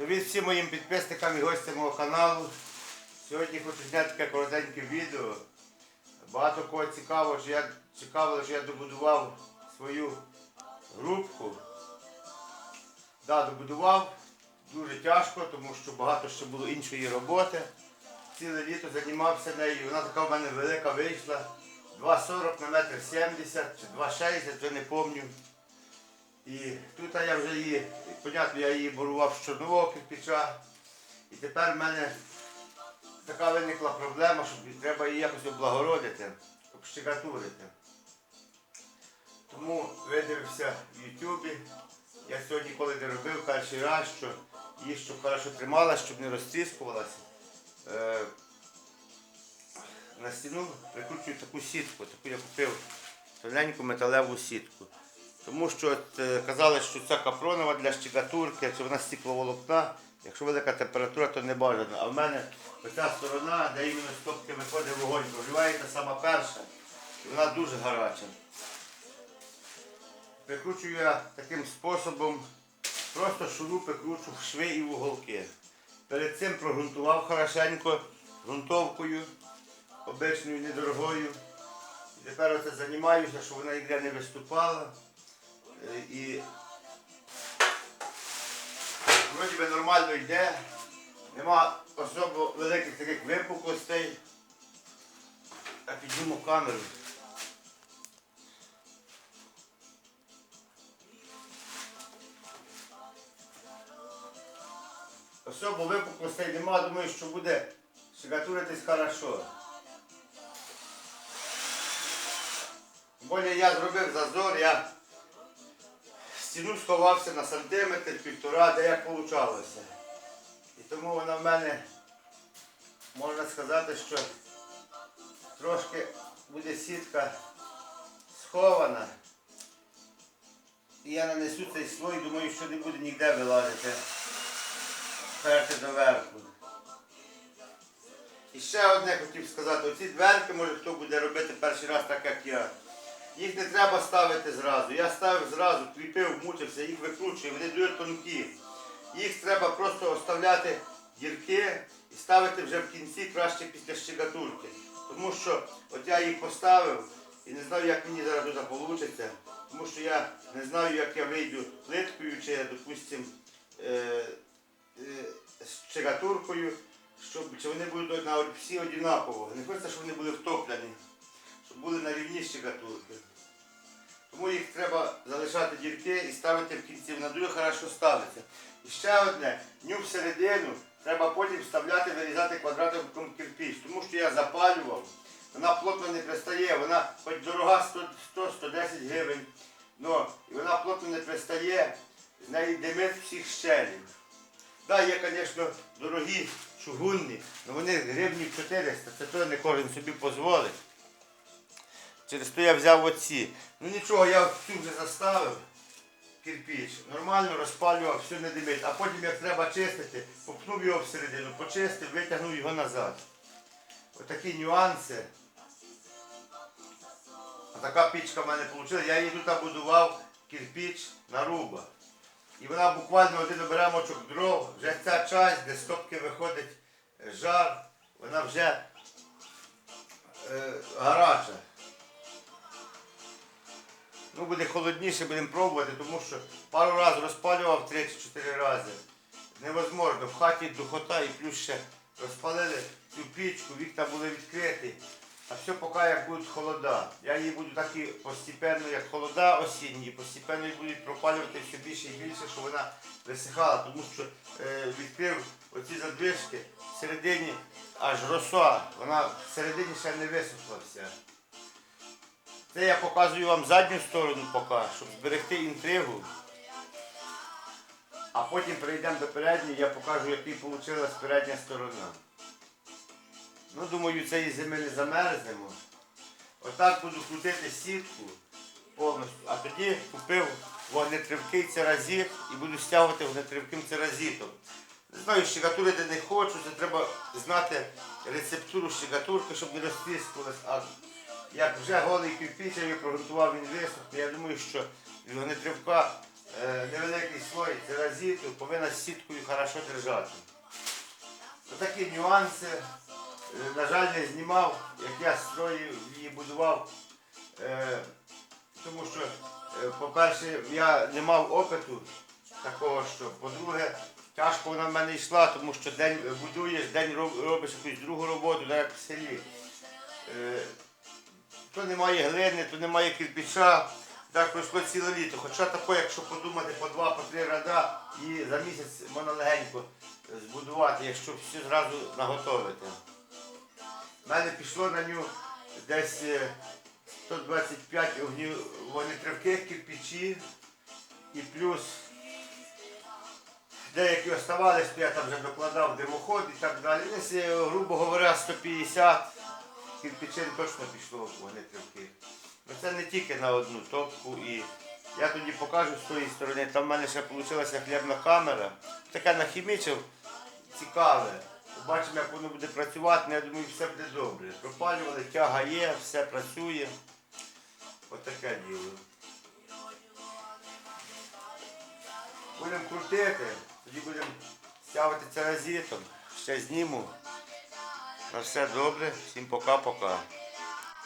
Привіт всім моїм підписникам і гостям мого каналу. Сьогодні хочу зняти таке коротеньке відео. Багато кого цікаво, що я цікаво, що я добудував свою грубку. Да, добудував дуже тяжко, тому що багато ще було іншої роботи. Ціле літо займався нею. Вона така в мене велика вийшла. 2,40 на метр 70 чи 2,60, вже не пам'ятаю. І тут я вже її, понятно, я її борував з чорнового кирпича. І тепер в мене така виникла проблема, що треба її якось облагородити, общегатурити. Тому видивився в Ютубі. Я сьогодні, коли не робив перший раз, що її щоб хорошо трималася, щоб не розтріскувалася. Е, на стіну прикручую таку сітку, таку я купив тоненьку металеву сітку. Тому що е, казали, що ця капронова для щекатурки, чи вона стекловолокна, якщо велика температура, то не бажано. А в мене оця сторона, де іменно з топки виходить вогонь, прогрівається сама перша, і вона дуже гаряча. Прикручую я таким способом, просто шурупи кручу в шви і в уголки. Перед цим прогрунтував хорошенько ґрунтовкою, обичною недорогою. І тепер оце займаюся, щоб вона ніде не виступала. Е, І вроді би нормально йде. Нема особо великих таких випуклостей. Я підніму камеру. Особо випуклостей нема, думаю, що буде шикатуритись хорошо. Более я зробив зазор, я стіну сховався на сантиметр, півтора, де як вийшло. І тому вона в мене, можна сказати, що трошки буде сітка схована. І я нанесу цей слой, думаю, що не буде ніде вилазити. Перти доверху. І ще одне хотів сказати, оці дверки, може хто буде робити перший раз так, як я. Їх не треба ставити зразу. Я ставив зразу, кріпив, мучився, їх викручую, вони дуже тонкі. Їх треба просто оставляти дірки і ставити вже в кінці краще після щекатурки. Тому що от я їх поставив і не знаю, як мені зараз туди вийде. Тому що я не знаю, як я вийду плиткою чи, допустим, е, е, щекатуркою, щоб чи вони будуть всі однаково. Не хочеться, щоб вони були втоплені були на рівні щекатурки. Тому їх треба залишати дірки і ставити в кінці. Вона дуже хорошо ставиться. І ще одне, ню всередину треба потім вставляти, вирізати квадратиком кирпіч. Тому що я запалював, вона плотно не пристає, вона хоч дорога 100-110 гривень, но, і вона плотно не пристає, з неї димить всіх щелів. Так, є, звісно, дорогі чугунні, але вони гривнів 400, це то не кожен собі дозволить. Через то я взяв оці. Ну нічого, я цю вже заставив. Кирпіч. Нормально розпалював, все не димить. А потім, як треба чистити, попнув його всередину, почистив, витягнув його назад. Отакі нюанси. А така пічка в мене вийшла. Я її тут будував кирпіч на руба. І вона буквально один оберемочок дров, вже ця часть, де з топки виходить жар, вона вже е, гаряча. Ну, буде холодніше, будемо пробувати, тому що пару разів розпалював 3-4 рази. Невозможно. В хаті духота і плюс ще розпалили цю пічку, вікна були відкриті. А все поки як будуть холода. Я її буду так і постепенно, як холода осінні, постепенно її будуть пропалювати все більше і більше, щоб вона висихала, тому що е, відкрив оці задвижки всередині аж роса. Вона всередині ще не висохла вся. Це я показую вам задню сторону поки, щоб зберегти інтригу. А потім перейдемо до передньої, я покажу, який вийшла передня сторона. Ну, думаю, цієї зими не замерзнемо. Отак буду крутити сітку повністю. А тоді купив вогнетривкий церазит і буду стягувати вогнетривким церазитом. Не знаю, щекатурити не хочу, це треба знати рецептуру щекатурки, щоб не розтріскувалась. Як вже голий його прогрунтував, він то я думаю, що від вогнетривка е, невеликий слой церазіту, повинна з сіткою хорошо держати. Такі нюанси. Е, На жаль, не знімав, як я строїв і будував. Е, тому що, по-перше, я не мав опиту такого, що по-друге, тяжко вона в мене йшла, тому що день будуєш, день робиш якусь другу роботу, як в селі. Е, то немає глини, то немає кирпича. Так пройшло ціле літо. Хоча таке, якщо подумати по два, по три ряда і за місяць можна легенько збудувати, якщо все зразу наготовити. У мене пішло на нього десь е, 125 огнів- вогнетривких кирпичів і плюс деякі оставались, то я там вже докладав димоход і так далі. Десь, е, грубо говоря, 150 кирпичів точно пішло в вогнетривки. Ну це не тільки на одну топку і я тоді покажу з тої сторони. Там в мене ще вийшла хлібна камера. Таке нахімічив цікаве. Побачимо, як воно буде працювати, ну, я думаю, все буде добре. Пропалювали, тяга є, все працює. Отаке діло. Будемо крутити, тоді будемо стягувати церазітом. Ще зніму. На все добре, всім пока-пока.